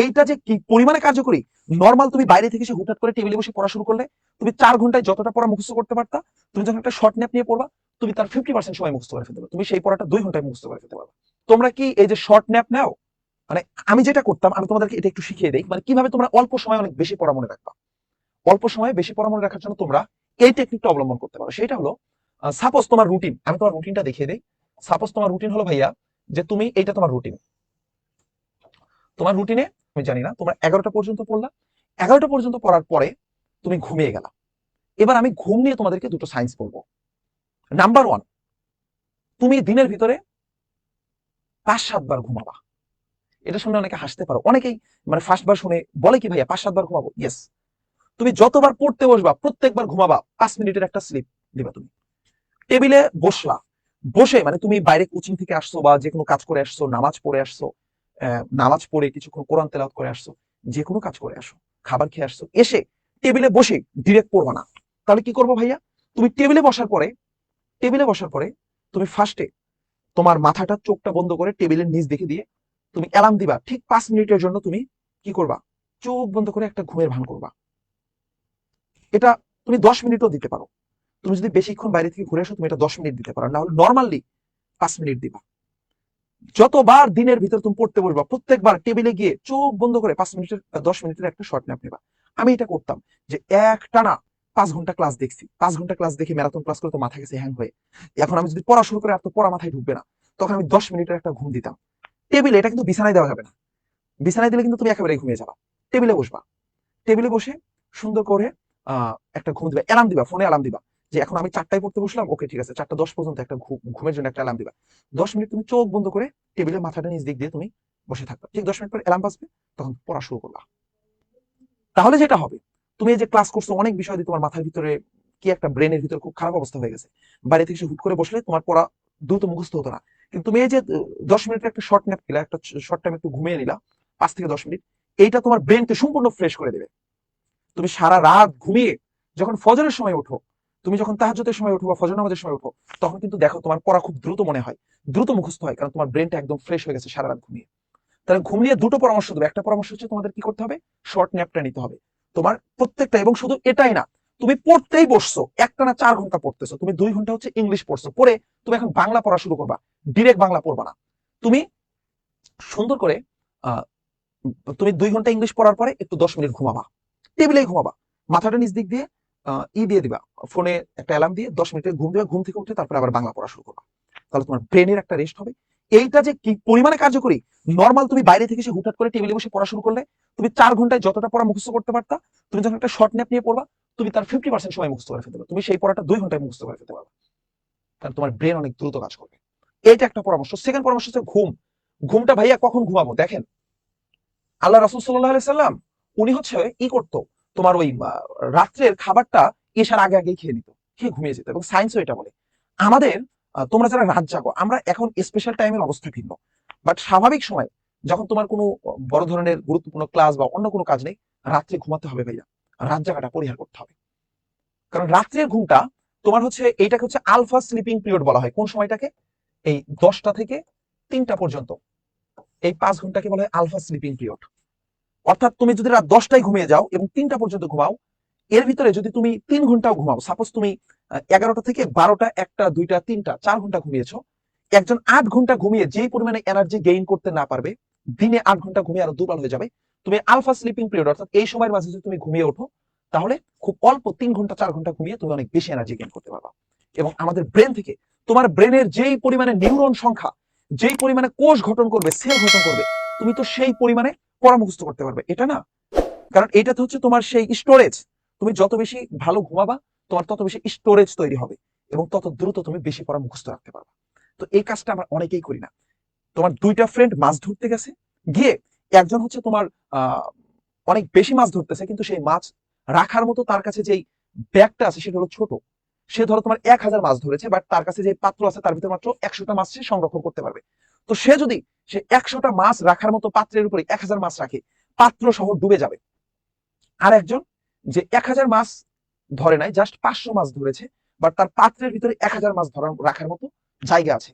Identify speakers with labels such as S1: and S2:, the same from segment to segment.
S1: এইটা যে কি পরিমাণে কার্যকরী? নর্মাল তুমি বাইরে থেকে এসে হুটহাট করে টেবিলে বসে পড়া শুরু করলে, তুমি চার ঘন্টায় যতটা পড়া মুখস্থ করতে পারতা, তুমি যখন একটা শর্ট ন্যাপ নিয়ে পড়বা, তুমি তার ফিফটি পার্সেন্ট সময় মুখস্থ করে ফেলতে পারবে। তুমি সেই পড়াটা দুই ঘন্টায় মুখস্থ করে ফেলতে পারবে। তোমরা কি এই যে শর্ট ন্যাপ নাও? মানে আমি যেটা করতাম, আমি তোমাদেরকে এটা একটু শিখিয়ে দিই মানে কীভাবে তোমরা অল্প সময় অনেক বেশি পড়া মনে রাখবা। অল্প সময়ে বেশি পড়া মনে রাখার জন্য তোমরা এই টেকনিকটা অবলম্বন করতে পারো। সেটা হলো সাপোজ তোমার রুটিন আমি তোমার রুটিনটা দেখিয়ে দিই। সাপোজ তোমার রুটিন হলো ভাইয়া, যে তুমি এইটা তোমার রুটিন তোমার রুটিনে আমি জানি না, তোমরা এগারোটা পর্যন্ত পড়লা। এগারোটা পর্যন্ত পড়ার পরে তুমি ঘুমিয়ে গেলা। এবার আমি ঘুম নিয়ে তোমাদেরকে দুটো সায়েন্স বলব। নাম্বার ওয়ান তুমি দিনের ভিতরে পাঁচ সাতবার ঘুমাবা। এটা শুনে অনেকে হাসতে পারো। অনেকেই মানে ফার্স্ট বার শুনে বলে কি, ভাইয়া, পাঁচ সাতবার ঘুমাবো? ইয়েস তুমি যতবার পড়তে বসবা, প্রত্যেকবার ঘুমাবা, পাঁচ মিনিটের একটা স্লিপ দিবা তুমি। টেবিলে বসলা। বসে মানে তুমি বাইরে কোচিং থেকে আসছো বা যে কোনো কাজ করে আসছো, নামাজ পড়ে আসছো নামাজ পড়ে কিছুক্ষণ কোরআন তেলাওয়াত করে আসছো যে কোনো কাজ করে আসো, খাবার খেয়ে আসছো, এসে টেবিলে বসে ডিরেক্ট পড়বা না। তাহলে কি করব ভাইয়া? তুমি টেবিলে বসার পরে, টেবিলে বসার পরে তুমি ফার্স্টে তোমার মাথাটা, চোখটা বন্ধ করে টেবিলের নিচ দেখে দিয়ে তুমি অ্যালার্ম দিবা। ঠিক পাঁচ মিনিটের জন্য তুমি কি করবা? চোখ বন্ধ করে একটা ঘুমের ভান করবা। এটা তুমি দশ মিনিটও দিতে পারো। তুমি যদি বেশিক্ষণ বাইরে থেকে ঘুরে আসো, তুমি এটা দশ মিনিট দিতে পারো। না হলে নর্মালি পাঁচ মিনিট দিবা। যতবার দিনের ভিতর তুমি পড়তে বসবা, প্রত্যেকবার টেবিলে গিয়ে চোখ বন্ধ করে পাঁচ মিনিটের, দশ মিনিটের একটা শর্ট ন্যাপ নেবা। আমি এটা করতাম যে এক টানা পাঁচ ঘণ্টা ক্লাস দেখছি। পাঁচ ঘণ্টা ক্লাস দেখে ম্যারাথন ক্লাস করে তো মাথা গেছে হ্যাং হয়ে। এখন আমি যদি পড়া শুরু করে আর তো পড়া মাথায় ঢুকবে না। তখন আমি দশ মিনিটের একটা ঘুম দিতাম। টেবিলে এটা কিন্তু বিছানায় দেওয়া যাবে না। বিছানায় দিলে কিন্তু তুমি একেবারে ঘুমিয়ে যাবা। টেবিলে বসবা। টেবিলে বসে সুন্দর করে একটা ঘুম দিবা। অ্যালার্ম দিবা ফোনে অ্যালার্ম দিবা। যে এখন আমি চারটায় পড়তে বসলাম, ওকে ঠিক আছে, চারটা দশ পর্যন্ত একটা ঘুমের জন্য একটা অ্যালার্ম দিবা। দশ মিনিট তুমি চোখ বন্ধ করে টেবিলের মাথাটা নিচ দিক দিয়ে তুমি বসে থাকবা। ঠিক দশ মিনিট পরে অ্যালার্ম বাজবে, তখন পড়া শুরু করবা। তাহলে যেটা হবে, তুমি এই যে ক্লাস করছ, অনেক বিষয় দিয়ে তোমার মাথার ভিতরে কি একটা ব্রেনের ভিতরে খুব খারাপ অবস্থা হয়ে গেছে। বাইরে থেকে হুট করে বসলে তোমার পড়া দ্রুত মুখস্থ হতো না। কিন্তু তুমি এই যে দশ মিনিটের একটা শর্ট ন্যাপ নিলা একটা শর্ট টাইম একটু ঘুমিয়ে নিলা, পাঁচ থেকে দশ মিনিট, এইটা তোমার ব্রেনকে সম্পূর্ণ ফ্রেশ করে দেবে। তুমি সারা রাত ঘুমিয়ে যখন ফজরের সময় ওঠো তুমি যখন তাহাজ্জুদের সময় ওঠো বা ফজর নামাজের সময় ওঠো তখন কিন্তু দেখো তোমার পড়া খুব দ্রুত মনে হয়। দ্রুত মুখস্থ হয়, কারণ তোমার ব্রেনটা একদম ফ্রেশ হয়ে গেছে সারা রাত ঘুমিয়ে। তাহলে ঘুম নিয়ে দুটো পরামর্শ দেবে। একটা পরামর্শ হচ্ছে তোমাদের কি করতে হবে? শর্ট ন্যাপটা নিতে হবে। তোমার প্রত্যেকটা, এবং শুধু এটাই না, তুমি পড়তেই বসছো একটা না চার ঘণ্টা পড়তেছো। তুমি দুই ঘণ্টা হচ্ছে ইংলিশ পড়ছো। পড়ে তুমি এখন বাংলা পড়া শুরু করবা। ডিরেক্ট বাংলা পড়বা না। তুমি সুন্দর করে তুমি দুই ঘণ্টা ইংলিশ পড়ার পরে একটু দশ মিনিট ঘুমাবা। টেবিলেই ঘুমাবা। মাথাটা নিচ দিক দিয়ে ই দিয়ে দিবা। ফোনে একটা অ্যালার্ম দিয়ে দশ মিনিটের ঘুম দিবা, ঘুম থেকে উঠে তারপরে আবার বাংলা পড়া শুরু করবা। তাহলে তোমার ব্রেনের একটা রেস্ট হবে। এইটা যে কি পরিমাণে কার্যকরী নর্মাল তুমি বাইরে থেকে এসে হুটহাট করে টেবিলে বসে পড়া শুরু করলে, তুমি চার ঘন্টায় যতটা পড়া মুখস্থ করতে পারতা, তুমি যখন একটা শর্ট ন্যাপ নিয়ে পড়বা, তুমি তার ফিফটি পার্সেন্ট সময় মুখস্থ করে ফেলতে পারবে। তুমি সেই পড়াটা দুই ঘন্টায় মুখস্থ করে ফেলতে পারবে। কারণ তোমার ব্রেন অনেক দ্রুত কাজ করবে। এইটা একটা পরামর্শ। সেকেন্ড পরামর্শ হচ্ছে ঘুম। ঘুমটা ভাইয়া কখন ঘুমাবো? দেখেন। আল্লাহ রাসুল সাল্লাহ সাল্লাম উনি হচ্ছে ই করতো। তোমার ওই রাত্রের খাবারটা এসার আগে আগে খেয়ে নিত, খেয়ে ঘুমিয়ে যেত এবং সায়েন্সও এটা বলে। আমাদের তোমরা যারা রাত জাগো, আমরা এখন স্পেশাল টাইমের অবস্থা ভিন্ন। বাট স্বাভাবিক সময় যখন তোমার কোনো বড় ধরনের গুরুত্বপূর্ণ ক্লাস বা অন্য কোনো কাজ নেই, রাত্রে ঘুমাতে হবে ভাইয়া। রাত জাগাটা পরিহার করতে হবে। কারণ রাত্রের ঘুমটা তোমার হচ্ছে, এইটাকে হচ্ছে আলফা স্লিপিং পিরিয়ড বলা হয়। কোন সময়টাকে? এই দশটা থেকে তিনটা পর্যন্ত। এই পাঁচ ঘন্টাকে বলা হয় আলফা স্লিপিং পিরিয়ড অর্থাৎ তুমি যদি রাত দশটায় ঘুমিয়ে যাও এবং তিনটা পর্যন্ত ঘুমাও, এর ভিতরে যদি তুমি তিন ঘন্টাও ঘুমাও সাপোজ তুমি এগারোটা থেকে বারোটা, একটা, দুইটা, তিনটা, চার ঘণ্টা ঘুমিয়েছো, একজন আট ঘণ্টা ঘুমিয়ে যেই পরিমাণে এনার্জি গেইন করতে না পারবে, দিনে আট ঘণ্টা ঘুমিয়ে আরও দুর্বল হয়ে যাবে। তুমি আলফা স্লিপিং পিরিয়ড অর্থাৎ এই সময়ের মাঝে যদি তুমি ঘুমিয়ে ওঠো, তাহলে খুব অল্প তিন ঘণ্টা, চার ঘণ্টা ঘুমিয়ে তুমি অনেক বেশি এনার্জি গেইন করতে পারবা। এবং আমাদের ব্রেন থেকে, তোমার ব্রেনের যেই পরিমাণে নিউরন সংখ্যা, যেই পরিমাণে কোষ গঠন করবে সেল গঠন করবে, তুমি তো সেই পরিমাণে পড়া মুখস্থ করতে পারবে। এটা না? কারণ এটা হচ্ছে তোমার সেই স্টোরেজ তুমি যত বেশি ভালো ঘুমাবা, তোমার তত বেশি স্টোরেজ তৈরি হবে এবং তত দ্রুত তুমি বেশি পড়া মুখস্থ রাখতে পারবে। তো এই কাজটা আমরা অনেকেই করি না। তোমার দুইটা ফ্রেন্ড মাছ ধরতে গেছে, গিয়ে একজন হচ্ছে তোমার অনেক বেশি মাছ ধরতেছে, কিন্তু সেই মাছ রাখার মতো তার কাছে যেই ব্যাগটা আছে সেটা হলো ছোট। সে ধরো তোমার এক হাজার মাছ ধরেছে বাট তার কাছে যে পাত্র আছে তার ভিতরে মাত্র একশোটা মাছ সে সংরক্ষণ করতে পারবে। তো সে যদি সে একশোটা মাছ রাখার মতো পাত্রের উপরে এক হাজার মাছ রাখে, পাত্র সহ ডুবে যাবে। আর একজন যে এক হাজার মাছ ধরে নাই জাস্ট পাঁচশো মাছ ধরেছে বাট তার পাত্রের ভিতরে এক হাজার মাছ ধরার রাখার মতো জায়গা আছে।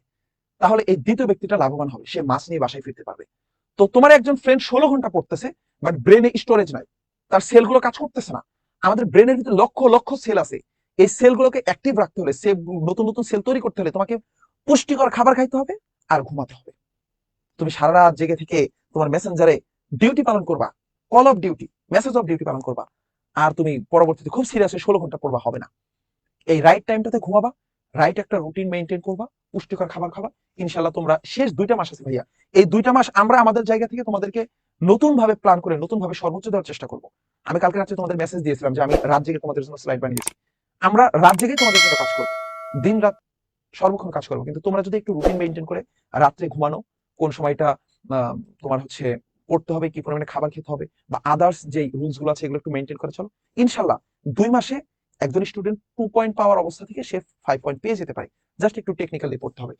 S1: তাহলে এই দ্বিতীয় ব্যক্তিটা লাভবান হবে, সে মাছ নিয়ে বাসায় ফিরতে পারবে। তো তোমার একজন ফ্রেন্ড ষোলো ঘণ্টা পড়তেছে বাট ব্রেনে স্টোরেজ নাই। তার সেলগুলো কাজ করতেছে না। আমাদের ব্রেনের ভিতরে লক্ষ লক্ষ সেল আছে। এই সেলগুলোকে অ্যাক্টিভ রাখতে হলে সে নতুন নতুন সেল তৈরি করতে হলে তোমাকে পুষ্টিকর খাবার খাইতে হবে আর ঘুমাতে হবে। তুমি সারা রাত জেগে থেকে তোমার মেসেঞ্জারে ডিউটি পালন করবা call off duty message off duty পালন করবা। আর তুমি পরবর্তীতে খুব সিরিয়াস ষোলো ঘণ্টা পড়বা, হবে না। এই রাইট টাইমটাতে ঘুমাবা রাইট একটা রুটিন মেনটেন করবা, পুষ্টিকর খাবার খাবা। ইনশাল্লাহ তোমরা শেষ দুইটা মাস আছে ভাইয়া। এই দুইটা মাস আমরা আমাদের জায়গা থেকে তোমাদেরকে নতুন ভাবে প্ল্যান করে নতুন ভাবে সর্বোচ্চ দেওয়ার চেষ্টা করব। আমি কালকে রাত্রে তোমাদের মেসেজ দিয়েছিলাম যে আমি রাত জেগে তোমাদের জন্য স্লাইড বানিয়েছি। আমরা রাত জেগে তোমাদের জন্য কাজ করব। দিন রাত সর্বক্ষণ কাজ করব। কিন্তু তোমরা যদি একটু রুটিন মেনটেন করে রাত্রে ঘুমানো, কোন সময়টা তোমার হচ্ছে পড়তে হবে, কি পরিমাণে খাবার খেতে হবে, বা আদার্স যে রুলসগুলো আছে এগুলো একটু মেনটেন করে চলো। ইনশাল্লাহ দুই মাসে একজন স্টুডেন্ট টু পয়েন্ট পাওয়ার অবস্থা থেকে সে ফাইভ পয়েন্ট পেয়ে যেতে পারে। জাস্ট একটু টেকনিক্যালি পড়তে হবে।